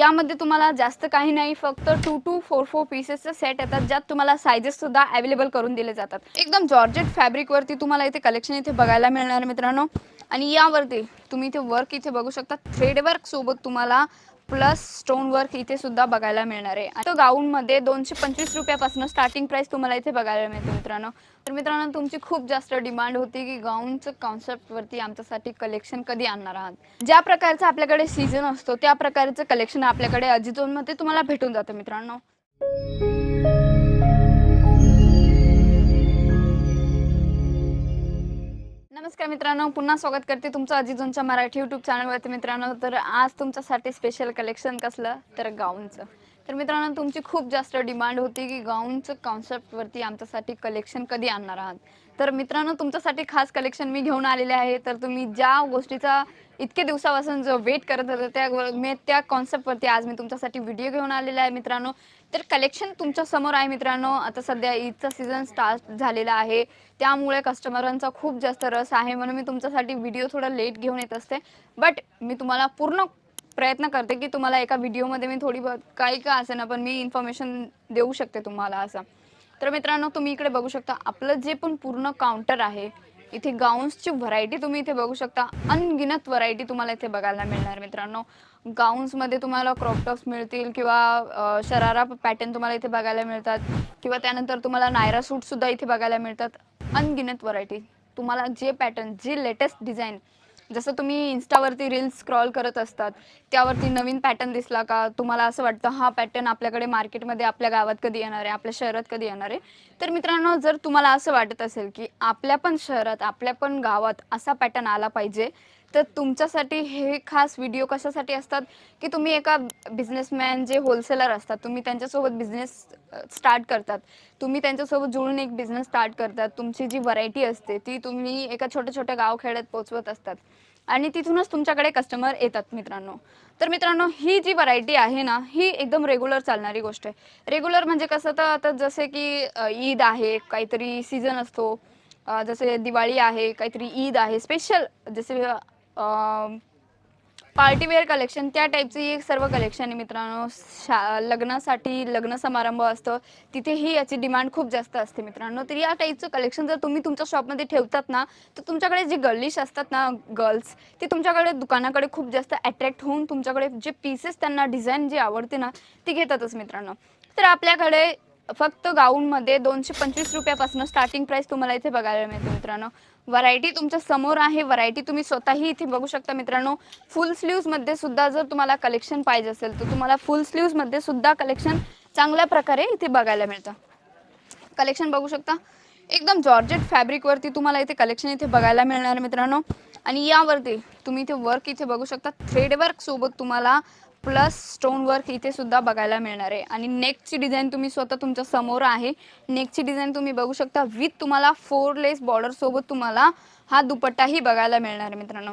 यामध्ये तुम्हाला जास्त काही नाही फक्त टू टू फोर फोर पीसेसचा सेट येतात ज्यात तुम्हाला सायझेस सुद्धा अवेलेबल करून दिले जातात. एकदम जॉर्जेट फॅब्रिकवरती तुम्हाला इथे कलेक्शन इथे बघायला मिळणार मित्रांनो. आणि यावरती तुम्ही इथे वर्क इथे बघू शकता. थ्रेड वर्क सोबत तुम्हाला प्लस स्टोन वर्क इथे सुद्धा बघायला मिळणार आहे. आणि तो गाऊनमध्ये दोनशे पंचवीस रुपयापासून स्टार्टिंग प्राइस तुम्हाला इथे बघायला मिळते मित्रांनो. तर मित्रांनो तुमची खूप जास्त डिमांड होती की गाऊनचं कॉन्सेप्टवरती आमच्यासाठी कलेक्शन कधी आणणार आहात? ज्या प्रकारचं आपल्याकडे सीझन असतो त्या प्रकारचं कलेक्शन आपल्याकडे अजिझोनमध्ये तुम्हाला भेटून जातं मित्रांनो. नमस्कार मित्रांनो पुन्हा स्वागत करते तुमचं अजिजूनच्या मराठी यूट्यूब चॅनलवरती मित्रांनो तर आज तुमच्यासाठी स्पेशल कलेक्शन कसलं? तर गाऊनचं. तर मित्रांनो तुमची खूप जास्त डिमांड होती की गाऊनचं कॉन्सेप्टवरती आमच्यासाठी कलेक्शन कधी आणणार आहात? तर मित्रांनो तुमच्यासाठी खास कलेक्शन मी घेऊन आलेले आहे. तर तुम्ही ज्या गोष्टीचा इतके दिवसापासून जो वेट करत होता त्या मी त्या कॉन्सेप्टवरती आज मी तुमच्यासाठी व्हिडिओ घेऊन आलेला आहे मित्रांनो. तर कलेक्शन तुमच्यासमोर आहे मित्रांनो. आता सध्या ईदचा सीझन स्टार्ट झालेला आहे. त्यामुळे कस्टमरांचा खूप जास्त रस आहे. म्हणून मी तुमच्यासाठी व्हिडिओ थोडा लेट घेऊन येत असते. बट मी तुम्हाला पूर्ण प्रयत्न करते की तुम्हाला एका व्हिडिओमध्ये मी थोडी बहुत काही का असे ना पण मी इन्फॉर्मेशन देऊ शकते तुम्हाला असं. तर मित्रांनो तुम्ही इकडे बघू शकता आपलं जे पण पूर्ण काउंटर आहे इथे गाऊन्सची व्हरायटी तुम्ही इथे बघू शकता. अनगिनत व्हरायटी तुम्हाला इथे बघायला मिळणार मित्रांनो. गाऊन्समध्ये तुम्हाला क्रॉपटॉप्स मिळतील किंवा शरारा पॅटर्न तुम्हाला इथे बघायला मिळतात. किंवा त्यानंतर तुम्हाला नायरा सूट सुद्धा इथे बघायला मिळतात. अनगिनत व्हरायटी तुम्हाला जे पॅटर्न जे लेटेस्ट डिझाईन जसं तुम्ही इन्स्टावरती रील्स स्क्रॉल करत असतात त्यावरती नवीन पॅटर्न दिसला का? तुम्हाला असं वाटतं हा पॅटर्न आपल्याकडे मार्केटमध्ये आपल्या गावात कधी येणार आहे आपल्या शहरात कधी येणार आहे? तर मित्रांनो जर तुम्हाला असं वाटत असेल की आपल्या पण शहरात आपल्या पण गावात असा पॅटर्न आला पाहिजे तर तुमच्यासाठी हे खास व्हिडिओ कशासाठी असतात? की तुम्ही एका बिझनेसमॅन जे होलसेलर असतात तुम्ही त्यांच्यासोबत बिझनेस स्टार्ट करतात. तुम्ही त्यांच्यासोबत जुळून एक बिझनेस स्टार्ट करतात. तुमची जी व्हरायटी असते ती तुम्ही एका छोट्या छोट्या गावखेड्यात पोचवत असतात. आणि तिथूनच तुमच्याकडे कस्टमर येतात मित्रांनो. तर मित्रांनो ही जी व्हरायटी आहे ना ही एकदम रेग्युलर चालणारी गोष्ट आहे. रेग्युलर म्हणजे कसं तर आता जसे की ईद आहे काहीतरी सीझन असतो. जसे दिवाळी आहे काहीतरी ईद आहे स्पेशल जसे पार्टीवेअर कलेक्शन त्या टाईपची एक सर्व कलेक्शन आहे मित्रांनो. शा लग्नासाठी लग्न समारंभ असतं तिथेही याची डिमांड खूप जास्त असते मित्रांनो. तर या टाईपचं कलेक्शन जर तुम्ही तुमच्या शॉपमध्ये ठेवतात ना तर तुमच्याकडे जे गर्लिश असतात ना गर्ल्स ते तुमच्याकडे दुकानाकडे खूप जास्त अट्रॅक्ट होऊन तुमच्याकडे जे पीसेस त्यांना डिझाईन जे आवडते ना ती घेतातच मित्रांनो. तर आपल्याकडे फक्त गाऊनमध्ये दोनशे पंचवीस रुपयापासून स्टार्टिंग प्राईस तुम्हाला इथे बघायला मिळते मित्रांनो. व्हरायटी तुमच्यासमोर आहे. व्हरायटी तुम्ही स्वतःही इथे बघू शकता मित्रांनो. फुलमध्ये सुद्धा जर तुम्हाला कलेक्शन पाहिजे असेल तर तुम्हाला फुलमध्ये सुद्धा कलेक्शन चांगल्या प्रकारे इथे बघायला मिळतं. कलेक्शन बघू शकता. एकदम जॉर्जेट फॅब्रिकवरती तुम्हाला इथे कलेक्शन इथे बघायला मिळणार मित्रांनो. आणि यावरती तुम्ही इथे वर्क इथे बघू शकता. थ्रेड वर्क सोबत तुम्हाला प्लस स्टोन वर्क इथे सुद्धा बघायला मिळणार आहे. आणि नेकची डिझाईन तुम्ही स्वतः तुमच्यासमोर आहे. नेकची डिझाईन तुम्ही बघू शकता. विथ तुम्हाला फोर लेस बॉर्डर सोबत तुम्हाला हा दुपट्टाही बघायला मिळणार आहे मित्रांनो.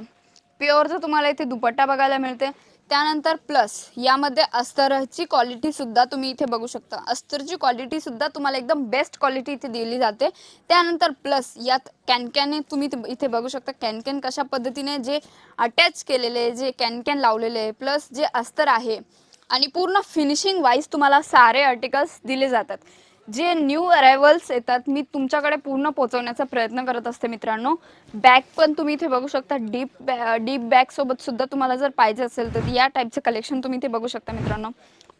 प्युअरचा तुम्हाला इथे दुपट्टा बघायला मिळते त्यानंतर प्लस यामध्ये अस्तरची क्वालिटी सुद्धा तुम्ही इथे बघू शकता. अस्तरची क्वालिटी सुद्धा तुम्हाला एकदम बेस्ट क्वालिटी इथे दिली जाते. त्यानंतर प्लस यात कॅनकॅने तुम्ही इथे- इथे बघू शकता. कॅनकॅन कशा पद्धतीने जे अटॅच केलेले जे कॅनकॅन लावलेले आहे प्लस जे अस्तर आहे आणि पूर्ण फिनिशिंग वाईज तुम्हाला सारे आर्टिकल्स दिले जातात. जे न्यू अरायवल्स येतात मी तुमच्याकडे पूर्ण पोहोचवण्याचा प्रयत्न करत असते मित्रांनो. बॅग पण तुम्ही इथे बघू शकता. डीप डीप बॅग सोबत सुद्धा तुम्हाला जर पाहिजे असेल तर या टाईपचं कलेक्शन तुम्ही इथे बघू शकता मित्रांनो.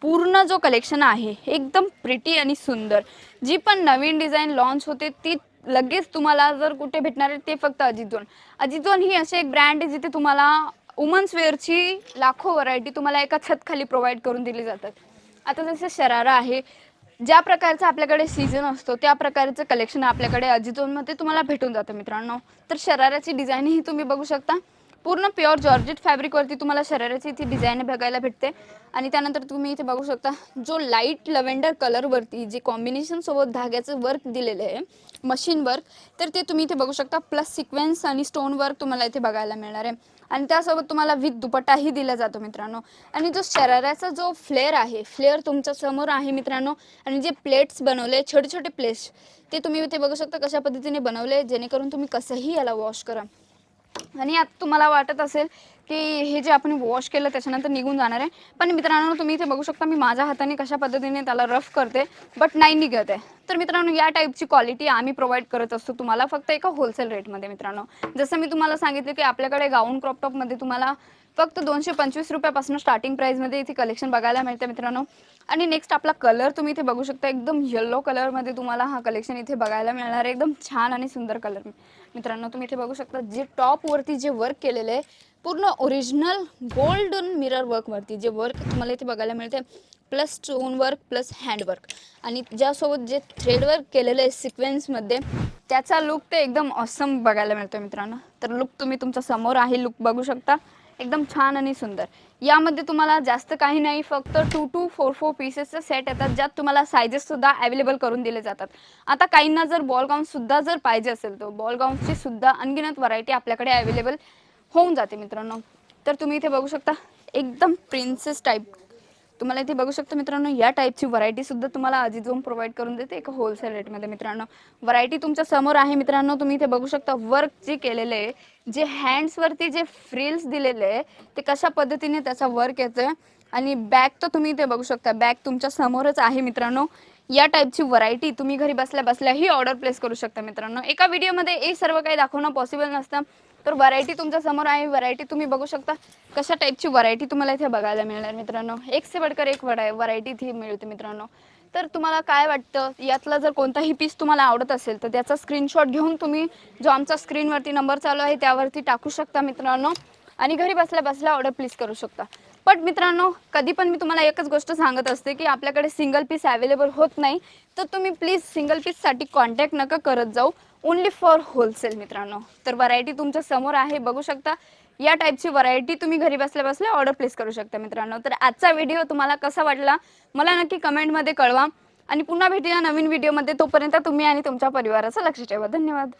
पूर्ण जो कलेक्शन आहे एकदम प्रिटी आणि सुंदर. जी पण नवीन डिझाईन लॉन्च होते ती लगेच तुम्हाला जर कुठे भेटणार आहे ते फक्त अजितोन. अजितोन ही अशी एक ब्रँड आहे जिथे तुम्हाला वुमन्स वेअरची लाखो व्हरायटी तुम्हाला एका छतखाली प्रोव्हाइड करून दिली जातात. आता जसं शरारा आहे ज्या प्रकारचं आपल्याकडे सीझन असतो त्या प्रकारचं कलेक्शन आपल्याकडे अजितोनमध्ये तुम्हाला भेटून जातं मित्रांनो. तर शराराची डिझाईनही तुम्ही बघू शकता. पूर्ण प्युअर जॉर्जेट फॅब्रिकवरती तुम्हाला शराराची इथे डिझाईन बघायला भेटते. आणि त्यानंतर तुम्ही इथे बघू शकता जो लाइट लव्हेंडर कलरवरती जे कॉम्बिनेशन सोबत धाग्याचं वर्क दिलेलं आहे मशीन वर्क तर ते तुम्ही इथे बघू शकता. प्लस सिक्वेन्स आणि स्टोन वर्क तुम्हाला इथे बघायला मिळणार आहे. आणि त्यासोबत तुम्हाला विथ दुपट्टाही दिला जातो मित्रांनो. आणि जो शराराचा जो फ्लेअर आहे फ्लेअर तुमच्यासमोर आहे मित्रांनो. आणि जे प्लेट्स बनवले छोटे छोटे प्लेट्स ते तुम्ही इथे बघू शकता कशा पद्धतीने बनवले जेणेकरून तुम्ही कसंही याला वॉश करा. आणि आता तुम्हाला वाटत असेल की हे जे आपण वॉश केलं त्याच्यानंतर निघून जाणार आहे. पण मित्रांनो तुम्ही इथे बघू शकता मी माझ्या हाताने कशा पद्धतीने त्याला रफ करते बट नाही निघत आहे. तर मित्रांनो या टाईपची क्वालिटी आम्ही प्रोव्हाइड करत असतो तुम्हाला फक्त एका होलसेल रेटमध्ये मित्रांनो. जसं मी तुम्हाला सांगितलं की आपल्याकडे गाऊन क्रॉप टॉपमध्ये तुम्हाला फक्त दोनशे पंचवीस रुपयापासून स्टार्टिंग प्राईजमध्ये इथे कलेक्शन बघायला मिळते मित्रांनो. आणि नेक्स्ट आपला कलर तुम्ही इथे बघू शकता एकदम येल्लो कलरमध्ये तुम्हाला हा कलेक्शन इथे बघायला मिळणार आहे. एकदम छान आणि सुंदर कलर मित्रांनो तुम्ही इथे बघू शकता जे टॉपवरती जे वर्क केलेलं आहे पूर्ण ओरिजिनल गोल्डन मिरर वर्कवरती जे वर्क तुम्हाला इथे बघायला मिळते plus stone work plus handwork आणि ज्यासोबत जे थ्रेड वर्क केलेलं आहे सिक्वेन्समध्ये त्याचा लुक ते एकदम ऑसम बघायला मिळतो मित्रांनो. तर लुक तुम्ही तुमच्यासमोर आहे लुक बघू शकता. एकदम छान आणि सुंदर. यामध्ये तुम्हाला जास्त काही नाही फक्त टू टू फोर फोर पीसेसचे सेट येतात ज्यात तुम्हाला सायझेससुद्धा अवेलेबल करून दिले जातात. आता काहींना जर बॉल गाऊनसुद्धा जर पाहिजे असेल तर बॉल गाऊनची सुद्धा अनगिनत व्हरायटी आपल्याकडे अवेलेबल होऊन जाते मित्रांनो. तर तुम्ही इथे बघू शकता एकदम प्रिन्सेस टाईप तुम्हाला इथे बघू शकता मित्रांनो या टाईपची व्हरायटी सुद्धा तुम्हाला अजिजोम प्रोव्हाइड करून देते एक होलसेल रेटमध्ये मित्रांनो. व्हरायटी तुमच्यासमोर आहे मित्रांनो तुम्ही इथे बघू शकता वर्क जे केलेलं आहे जे हँड्सवरती जे फ्रिल्स दिलेले आहे ते कशा पद्धतीने त्याचा वर्क येतं आणि बॅग तर तुम्ही इथे बघू शकता बॅग तुमच्या समोरच आहे मित्रांनो. या टाईपची व्हरायटी तुम्ही घरी बसल्या बसल्या ही ऑर्डर प्लेस करू शकता मित्रांनो. एका व्हिडिओमध्ये हे सर्व काही दाखवणं पॉसिबल नसतं. तर व्हरायटी तुमच्यासमोर आहे. व्हरायटी तुम्ही बघू शकता. कशा टाईपची व्हरायटी तुम्हाला इथे बघायला मिळणार मित्रांनो? एक से बडकर एक वडा व्हरायटी इथे मिळते मित्रांनो. तर तुम्हाला काय वाटतं? यातला जर कोणताही पीस तुम्हाला आवडत असेल तर त्याचा स्क्रीनशॉट घेऊन तुम्ही जो आमचा स्क्रीनवरती नंबर चालू आहे त्यावरती टाकू शकता मित्रांनो. आणि घरी बसल्या बसल्या ऑर्डर प्लेस करू शकता. पण मित्रांनो कधी पण मी तुम्हाला एकच गोष्ट सांगत असते की आपल्याकडे सिंगल पीस अवेलेबल होत नाही. तर तुम्ही प्लीज सिंगल पीससाठी कॉन्टॅक्ट नका करत जाऊ. ओनली फॉर होलसेल मित्रांनो. तर व्हरायटी तुमच्यासमोर आहे बघू शकता. या टाईपची व्हरायटी तुम्ही घरी बसल्या बसल्या ऑर्डर प्लेस करू शकता मित्रांनो. तर आजचा व्हिडिओ तुम्हाला कसा वाटला मला नक्की कमेंटमध्ये कळवा. आणि पुन्हा भेटूया नवीन व्हिडिओमध्ये तोपर्यंत तुम्ही आणि तुमच्या परिवाराचं लक्ष ठेवा. धन्यवाद.